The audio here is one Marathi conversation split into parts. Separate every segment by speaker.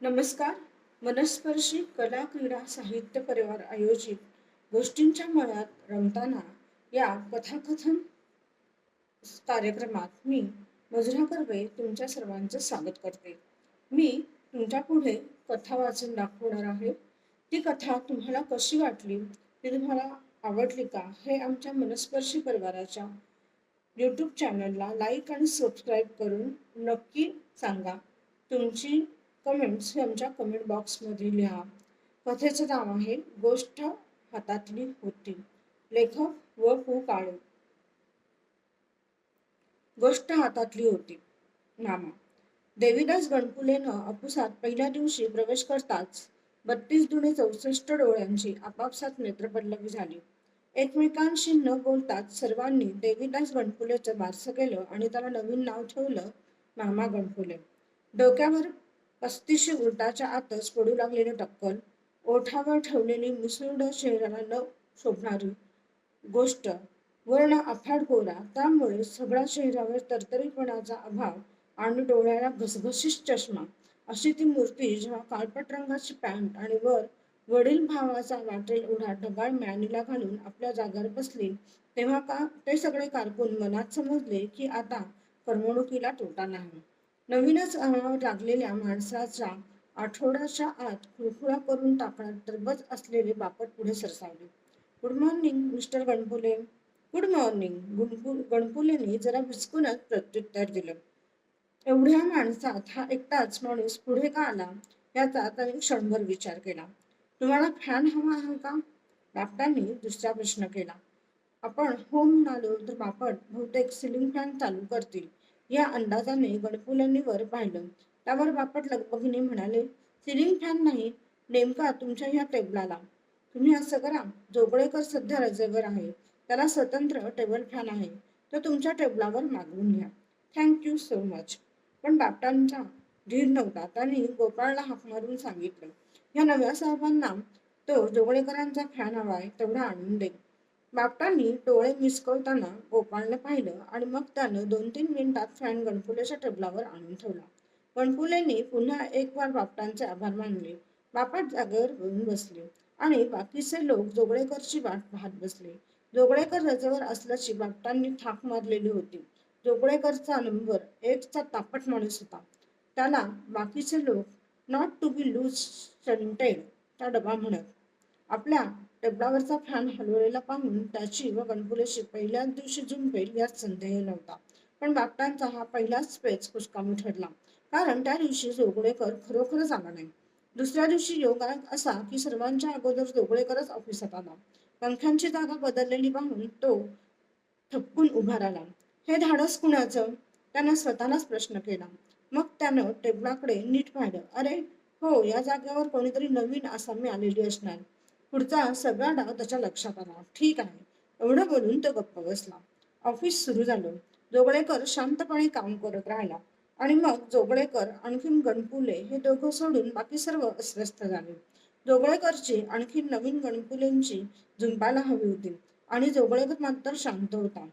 Speaker 1: नमस्कार. मनस्पर्शी कला क्रीडा साहित्य परिवार आयोजित गोष्टींच्या मळ्यात रमताना या कथाकथन कार्यक्रमात मी मजुरा कर्वे तुमच्या सर्वांचं स्वागत करते. मी तुमच्यापुढे कथा वाचून दाखवणार आहे. ती कथा तुम्हाला कशी वाटली? ती तुम्हाला आवडली का? हे आमच्या मनस्पर्शी परिवाराच्या यूट्यूब चॅनलला लाईक आणि सबस्क्राईब करून नक्की सांगा. तुमची कमेंट्स हे आमच्या कमेंट बॉक्समध्ये लिहा. कथेचं नाव आहे गोष्ट हातातली होती. लेखक व पु काळे गोष्ट हातातली होती. नामा. देवीदास गणपुलेनं अपुसात पहिल्या दिवशी प्रवेश करताच बत्तीस दुणे चौसष्ट डोळ्यांची आपापसात नेत्रपल्लवी झाली. एकमेकांशी न बोलताच सर्वांनी देवीदास गणपुलेचं बारसं केलं आणि त्याला नवीन नाव ठेवलं मामा गणपुले. डोक्यावर पस्तीशी उलटाच्या आतच पडू लागलेली टक्कल ओठावर ठेवलेली मुसुर्ड शरीराला न शोभणारी गोष्ट वर्ण अफाट गोरा त्यामुळे सगळ्या शहरावर तरतरीपणाचा अभाव आणि डोळ्याला घसघशीत चष्मा अशी ती मूर्ती जेव्हा काळपट रंगाची पॅन्ट आणि वर वडील भावाचा वाटेल ओढा ढगाळ मॅनीला घालून आपल्या जागेवर बसली तेव्हा का ते सगळे कारकून मनात समजले की आता करमणुकीला तोटा नाही. नवीनच अंगावर लागलेल्या माणसाच्या आठवड्याच्या आत खुळखुळा करून टाकण्यात तरबज असलेले बापट पुढे सरसावले. Good morning mister Ganpule. Good morning गुणपु गणपुलेने जरा विचकूनच प्रत्युत्तर दिलं. एवढ्या माणसात हा एकटाच माणूस पुढे का आला? याचा त्याने क्षणभर विचार केला. तुम्हाला फॅन हवा आहे का? बापटांनी दुसरा प्रश्न केला. आपण हो म्हणालो तर बापट बहुतेक सिलिंग फॅन चालू करतील. या अंदाजाने गणपुलांनी वर पाहिलं. त्यावर बापट लगबगीने म्हणाले सिलिंग फॅन नाही नेमका तुमच्या ह्या टेबलाला. तुम्ही असं करा जोगळेकर सध्या रजेवर आहे. त्याला स्वतंत्र टेबल फॅन आहे. तो तुमच्या टेबलावर मागवून घ्या. Thank you so much. पण बापटांचा धीर नव्हता. त्यांनी गोपाळला हाक मारून सांगितलं या नव्या साहेबांना तो जोगळेकरांचा फॅन हवा आहे तेवढा आणून दे. बापटांनी डोळे मिसकवताना गोपाळने पाहिलं आणि मग त्यानं दोन तीन मिनिटात फॅन गणपुलेच्या टेबलावर आणून ठेवला. गणपुलेने पुन्हा एक वार बापटांचे आभार मानले. बापट जागेवर येऊन बसले आणि बाकीचे लोक जोगळेकरची वाट पाहत बसले. जोगळेकर रजेवर असल्याची बापटांनी थाक मारलेली होती. जोगळेकरचा नंबर एकचा तापट माणूस होता. त्याला बाकीचे लोक not to be loose stunted त्या डबा म्हणत आपल्या टेबलावरचा फॅन हलवलेला पाहून त्याची व गणपुलेशी पहिल्याच दिवशी झुंपेल यात संदेह नव्हता. पण बापटांचा हा पहिलाच पेच कुचकामी ठरला. कारण त्या दिवशी जोगळेकर खरोखरच आला नाही. दुसऱ्या दिवशी योगा असा की सर्वांच्या अगोदर जोगळेकरच ऑफिसात आला. पंख्यांची जागा बदललेली पाहून तो थपकून उभा राहिला. हे धाडस कुणाचं? त्यानं स्वतःलाच प्रश्न केला. मग त्यानं टेबलाकडे नीट पाहिलं. अरे हो या जागेवर कोणीतरी नवीन आसामी आलेली असणार. पुढचा सगळा डाव त्याच्या लक्षात आला. ठीक आहे. एवढं बोलून तो गप्प बसला. ऑफिस सुरू झालं. जोगळेकर शांतपणे काम करत राहिला. आणि मग जोगळेकर आणखीन गणपुले हे दोघं सोडून बाकी सर्व अस्वस्थ झाले. जोगळेकरची आणखी नवीन गणपुलेंची झुंपायला हवी होती. आणि जोगळेकर मात्र शांत होता.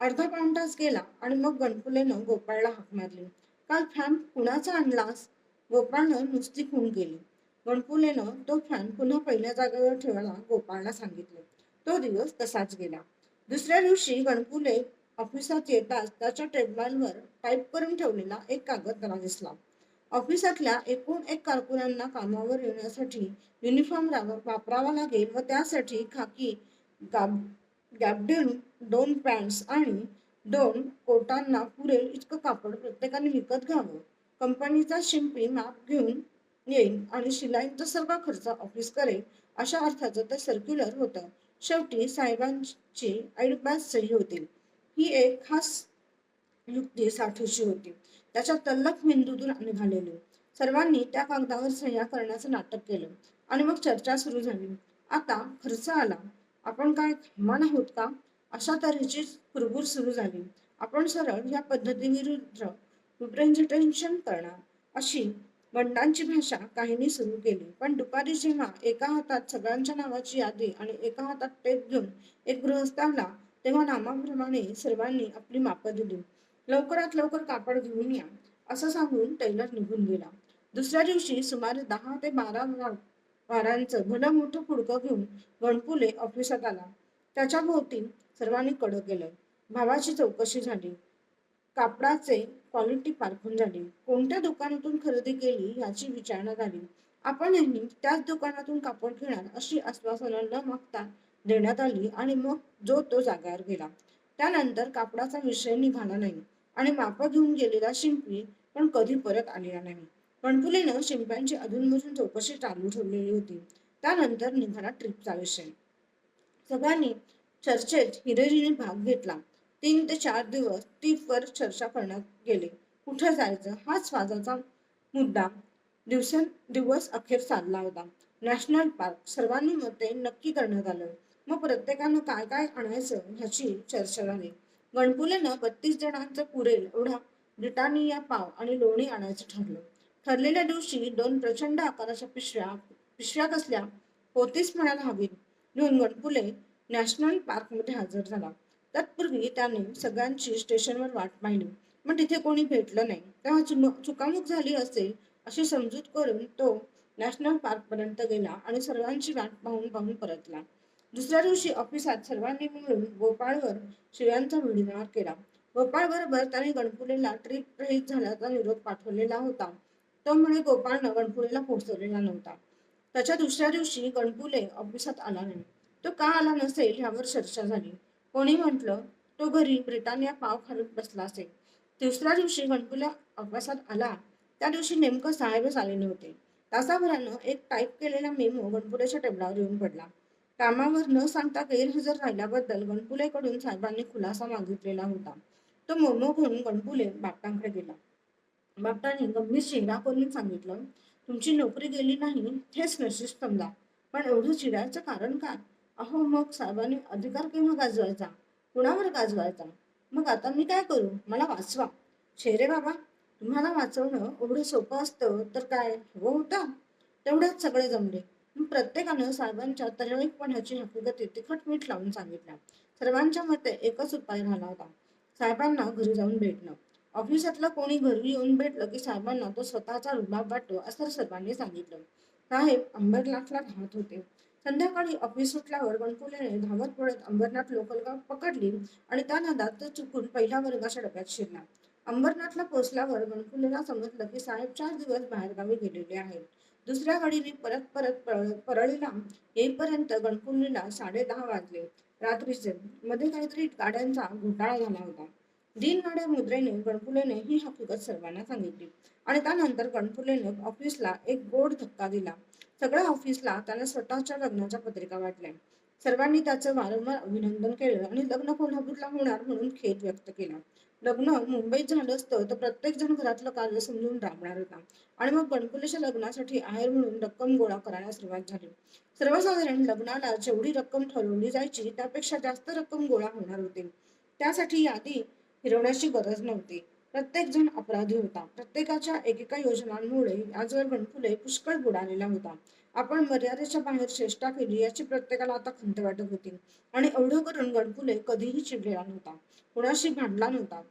Speaker 1: अर्धा पाऊण तास गेला आणि मग गणपुलेनं गोपाळला हाक मारली. काल फॅम कुणाचा आणलास? गोपाळनं नुसती खून केली. गणपुलेनं तो फॅन पुन्हा पहिल्या जागेवर ठेवायला गोपाळला सांगितले. तो दिवस तसाच गेला. दुसऱ्या दिवशी गणपुले ऑफिसात येताच त्याच्या टेबलांवर टाईप करून ठेवलेला एक कागद त्याला दिसला. ऑफिसातल्या एकूण एक कारकुनांना कामावर येण्यासाठी युनिफॉर्म वापरावा लागेल व त्यासाठी खाकी गाब गॅबडिन दोन पॅन्ट्स आणि दोन कोटांना पुरेल इतकं कापड प्रत्येकाने विकत घ्यावं. कंपनीचा शिंपी माप घेऊन येईल आणि शिलाईचा सर्व खर्च ऑफिस करेल अशा अर्थाचं ते सर्क्युलर होतं. शेवटी साहेबांची ऐडबाज सही होती. ही एक खास युक्ती साठूची होती. त्याच्या तल्लख मेंदूतून निघालेली सर्वांनी त्या कागदावर सह्या करण्याचं नाटक केलं आणि मग चर्चा सुरू झाली. आता खर्च आला. आपण काय मान आहोत का? अशा तऱ्हेची कुरबूर सुरू झाली. आपण सरळ या पद्धतीविरुद्ध रिप्रेझेंटेशन करणार. अशी बंडांची भाषा काहींनी सुरू केली. पण दुपारी जेव्हा एका हातात सगळ्यांच्या नावाची यादी आणि एका हातात टेप घेऊन एक गृहस्थ आला तेव्हा नामाप्रमाणे सर्वांनी आपली मापं दिली. लवकरात लवकर कापड घेऊन या असं सांगून टेलर निघून गेला. दुसऱ्या दिवशी सुमारे दहा ते बारा वारांचं भलं मोठं पुडकं घेऊन गणपुले ऑफिसात आला. त्याच्या भोवती सर्वांनी कडक केलं भावाची चौकशी झाली. कापडाचे क्वालिटी पारखून झाली. कोणत्या दुकानातून खरेदी केली याची विचारणा झाली. आपण त्याच दुकानातून कापड घेणार अशी आश्वासनं न मागता देण्यात आली आणि मग जो तो जागेवर गेला. त्यानंतर कापडाचा विषय निघाला नाही आणि माप घेऊन गेलेला शिंपी पण कधी परत आलेला नाही. कणकुलीनं शिंप्यांची अधूनमधून चौकशी चालू ठेवलेली होती. त्यानंतर निघाला ट्रिपचा विषय. सगळ्यांनी चर्चेत हिरेजीने भाग घेतला. तीन ते चार दिवस टीपवर चर्चा करण्यात गेले. कुठं जायचं? हाच वादाचा मुद्दा. दिवस दिवस अखेर चालला होता. नॅशनल पार्क सर्वांनी मते नक्की करण्यात आलं. मग प्रत्येकानं काय काय आणायचं ह्याची चर्चा झाली. गणपुलेनं बत्तीस जणांचं पुरेल एवढा ब्रिटानिया पाव आणि लोणी आणायचं ठरलं. ठरलेल्या दिवशी दोन प्रचंड आकाराच्या पिशव्या पिशव्या कसल्या? होतीच म्हणायला हवी. घेऊन गणपुले नॅशनल पार्कमध्ये हजर झाला. तत्पूर्वी त्याने सगळ्यांची स्टेशनवर वाट पाहिली. मग तिथे कोणी भेटलं नाही. तेव्हा चुकामुक झाली असेल अशी समजूत करून तो नॅशनल पार्क पर्यंत गेला आणि सर्वांची वाट पाहून पाहून परतला. दुसऱ्या दिवशी ऑफिसात सर्वांनी मिळून गोपाळवर शिव्यांचा विडीमार केला. गोपाळ बरोबर त्याने गणपुलेला ट्रिप रहित झाल्याचा निरोप पाठवलेला होता. तो म्हणे गोपाळनं गणपुलेला पोहोचवलेला नव्हता. त्याच्या दुसऱ्या दिवशी गणपुले ऑफिसात आला नाही. तो का आला नसेल ह्यावर चर्चा झाली. कोणी म्हटलं तो घरी ब्रिटानिया पाव खालून बसला असेल. तिसऱ्या दिवशी गणपुला अभ्यासात आला. त्या दिवशी नेमकं साहेबच आले नव्हते. तासाभरानं एक टाईप केलेला मेमो गणपुलेच्या टेबलावर येऊन पडला. कामावर न सांगता गैरहजर राहिल्याबद्दल गणपुलेकडून साहेबांनी खुलासा मागितलेला होता. तो मोमो घेऊन गणपुले बापटांकडे गेला. बापटाने गंभीर चेहरा करून सांगितलं तुमची नोकरी गेली नाही हेच नशीब समजा. पण एवढं चिडायचं कारण काय? अहो मग साहेबांनी अधिकार केव्हा गाजवायचा? कुणावर गाजवायचा? मग आता मी काय करू? मला वाचवा. शेरे बाबा तुम्हाला वाचवणं एवढं सोपं असतं तर काय? हवं होतं? तेवढ्याच सगळे जमले. प्रत्येकानं साहेबांच्या तळमळीकपणाची हकीकत तिखट मीठ लावून सांगितल्या सर्वांच्या मते एकच उपाय झाला होता. साहेबांना घरी जाऊन भेटणं. ऑफिसातलं कोणी घरी येऊन भेटलं की साहेबांना तो स्वतःचा रुबाब वाटतो असं सर्वांनी सांगितलं. साहेब अंबरनाथला राहत होते. संध्याकाळी ऑफिस सुटल्यावर गणकुलेने धावत पळत अंबरनाथ लोकल गाव पकडली आणि त्या नादात तो चुकून पहिल्या वर्गाच्या डब्यात शिरला. अंबरनाथला पोहोचल्यावर गणकुलेला समजलं की साहेब चार दिवस बाहेरगावी गेलेले आहेत. दुसऱ्या गाडीने परत परत परळीला येईपर्यंत गणकुलीला साडे दहा वाजले. रात्रीचे मध्ये काहीतरी गाड्यांचा घोटाळा झाला होता. दिनगाड्या मुद्रेने गणपुलेने ही हकीकत सर्वांना सांगितली आणि त्यानंतर गणपुलेने ऑफिसला एक गोड धक्का दिला. सगळ्या ऑफिसला त्याला स्वतःच्या लग्नाच्या पत्रिका वाटल्या. सर्वांनी त्याचं वारंवार अभिनंदन केलं आणि लग्न कोल्हापूरला होणार म्हणून खेद व्यक्त केला. लग्न मुंबईत झालं असतं तर प्रत्येक जण घरातलं कार्य समजून राबणार होता. आणि मग गणपुलेच्या लग्नासाठी आहेर म्हणून रक्कम गोळा करायला सुरुवात झाली. सर्वसाधारण लग्नाला जेवढी रक्कम ठरवली जायची त्यापेक्षा जास्त रक्कम गोळा होणार होती. त्यासाठी यादी फिरवण्याची गरज नव्हती. प्रत्येक जण अपराधी होता. प्रत्येकाच्या एकेका योजनांमुळे आजवर गणपुले पुष्कळ बुडालेला होता आपण मर्यादेच्या बाहेर चेष्टा केली याची प्रत्येकाला आता खंत वाटत होती. आणि एवढं करून गणपुले कधीही चिडलेला नव्हता. कुणाशी भांडला नव्हता.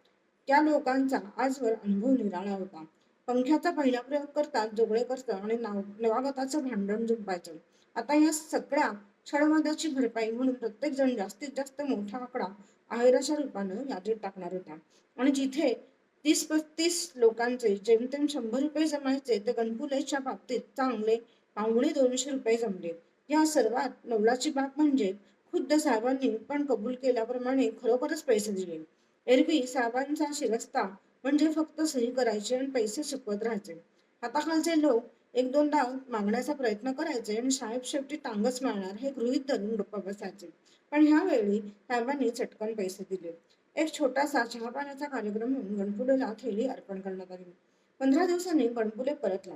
Speaker 1: त्या लोकांचा आजवर अनुभव निराळा होता. पंख्याचा पहिला प्रयोग करतात जोगळेकरचं आणि नाव नवागताचं भांडण जुंपायचं आता या सगळ्या छळवादाची भरपाई म्हणून प्रत्येक जण जास्तीत जास्त मोठा आकडा आहेराच्या रूपानं यादीत टाकणार होता. आणि जिथे तीस पस्तीस लोकांचे जेमतेम शंभर रुपये जमायचे ते गणपुलेच्या बाबतीत चांगले पावणे दोनशे रुपये जमले. या सर्वात नवलाची बाब म्हणजे खुद्द साहेबांनी पण कबूल केल्याप्रमाणे खरोखरच पैसे दिले. एरवी साहेबांचा शिरस्ता म्हणजे फक्त सही करायचे आणि पैसे चुकवत राहायचे. हाताखालचे लोक एक दोनदा मागण्याचा प्रयत्न करायचे आणि साहेब शेवटी टांगच मारणार हे गृहीत धरून गप्पा बसायचे. पण ह्यावेळी साहेबांनी चटकन पैसे दिले. एक छोटासा चहापाण्याचा कार्यक्रम म्हणून गणपुलेला थैली अर्पण करण्यात आली. पंधरा दिवसांनी गणपुले परतला.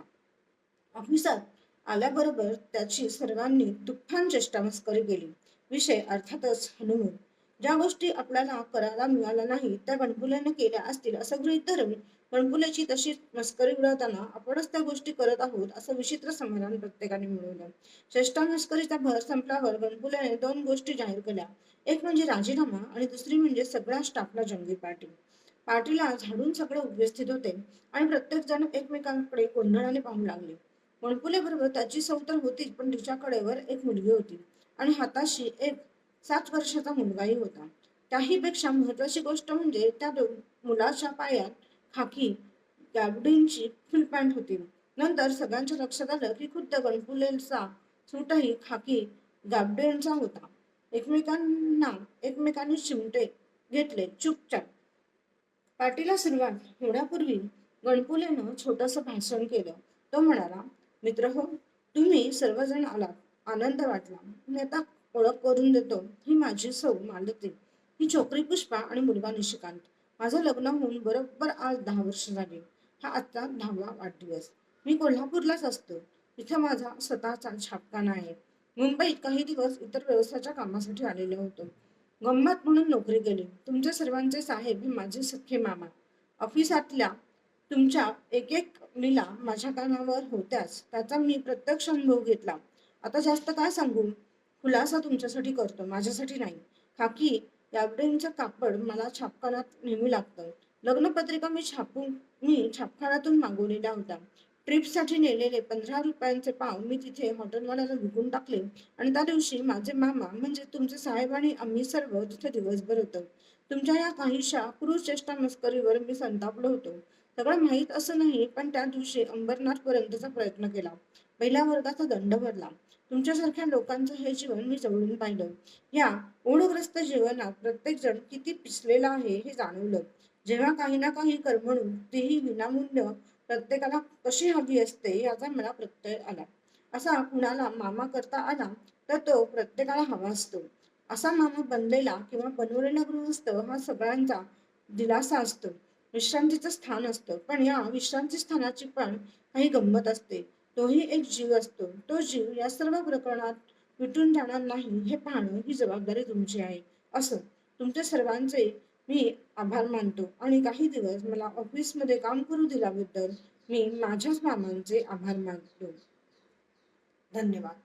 Speaker 1: ऑफिसात आल्याबरोबर त्याची सर्वांनी तुफान चेष्टा मस्करी केली. विषय अर्थातच हनुमान. ज्या गोष्टी आपल्याला करायला मिळाल्या नाही त्या गणपुल्याने केल्या असतील असं गृहित धरून गणपुल्याची तशी मस्करी उडवताना आपणच त्या गोष्टी करत आहोत असं विचित्र समाधान प्रत्येकाने मिळवलं. चेष्टा मस्करीचा भर संपल्यावर गणपुल्याने दोन गोष्टी जाहीर केल्या. एक म्हणजे राजीनामा आणि दुसरी म्हणजे सगळ्या स्टाफला जंगी पार्टी. पार्टीला झाडून सगळे उपस्थित होते आणि प्रत्येक जण एकमेकांकडे गोंधळाने पाहू लागले. मणपुले बरोबर त्याची सौ तर होतीच पण तिच्याकडे वर एक मुलगी होती आणि हाताशी एक सात वर्षाचा मुलगाही होता. त्याहीपेक्षा महत्वाची गोष्ट म्हणजे त्या मुलाच्या पायात खाकी गॅबडीनची फुल पॅन्ट होती. नंतर सगळ्यांच्या लक्षात आलं की खुद्द गणपुलेचा सूटही खाकी गाबडेंचा होता. एकमेकांना एकमेकांनी चिमटे घेतले चुपचाप. पार्टीला सुरुवात होण्यापूर्वी गणपुलेनं छोटस भाषण केलं. तो म्हणाला मित्र हो तुम्ही सर्वजण आलात. आनंद वाटला. मी आता ओळख करून देतो. ही माझी सौ मालती. ही छोकरी पुष्पा आणि मुलगा निशिकांत. माझं लग्न होऊन बरोबर आज दहा वर्ष झाली. हा आजचा दहावा वाढदिवस. मी कोल्हापूरलाच असतो. इथे माझा स्वतःचा छापखाना आहे मुंबईत काही दिवस इतर व्यवसायाच्या कामासाठी आलेलो होतो. गंमत म्हणून नोकरी केली. तुमच्या सर्वांचे साहेब हे माझे सख्खे मामा. ऑफिसातल्या तुमच्या एक एक लीला माझ्या कानावर होत्याच. त्याचा मी प्रत्यक्ष अनुभव घेतला. आता जास्त काय सांगू? खुलासा तुमच्यासाठी करतो. माझ्यासाठी नाही. खाकी याबडेंचं कापड मला छापखान्यात नेहमी लागतं. लग्नपत्रिका मी छापून मी छापखान्यातून मागवलेल्या होत्या ट्रिपसाठी नेलेले पंधरा रुपयांचे पाव मी तिथे हॉटेलवाल्याला विकून टाकले आणि त्या दिवशी माझे मामा म्हणजे तुमचे साहेब आणि आम्ही सर्व तिथे दिवसभर होतो. तुमच्या या काहीशा क्रूर चेष्टा मस्करीवर मी संतापलो होतो. सगळं माहीत असं नाही पण त्या दिवशी अंबरनाथ पर्यंतचा प्रयत्न केला. पहिल्या वर्गाचा दंड भरला. तुमच्यासारख्या लोकांचं हे जीवन मी जवळून पाहिलं. या ओढग्रस्त जीवनात प्रत्येक जण किती पिसलेला आहे हे जाणवलं. जेव्हा काही ना काही करमणूक तीही विनामूल्य प्रत्येकाला कशी हवी असते याचा मला प्रत्यय आला. असा कुणाला मामा करता आला तर तो प्रत्येकाला हवा असतो. असा मामा बनलेला किंवा बनवलेला गृहस्थ हा सगळ्यांचा दिलासा असतो. विश्रांतीचं स्थान असतं. पण या विश्रांती स्थानाची पण काही गंमत असते. तोही एक जीव असतो. तो जीव या सर्व प्रकरणात विटून जाणार नाही हे पाहणं ही जबाबदारी तुमची आहे. असं तुमच्या सर्वांचे मी आभार मानतो. आणि काही दिवस मला ऑफिसमध्ये काम करू दिल्याबद्दल मी माझ्याच मामांचे आभार मानतो. धन्यवाद.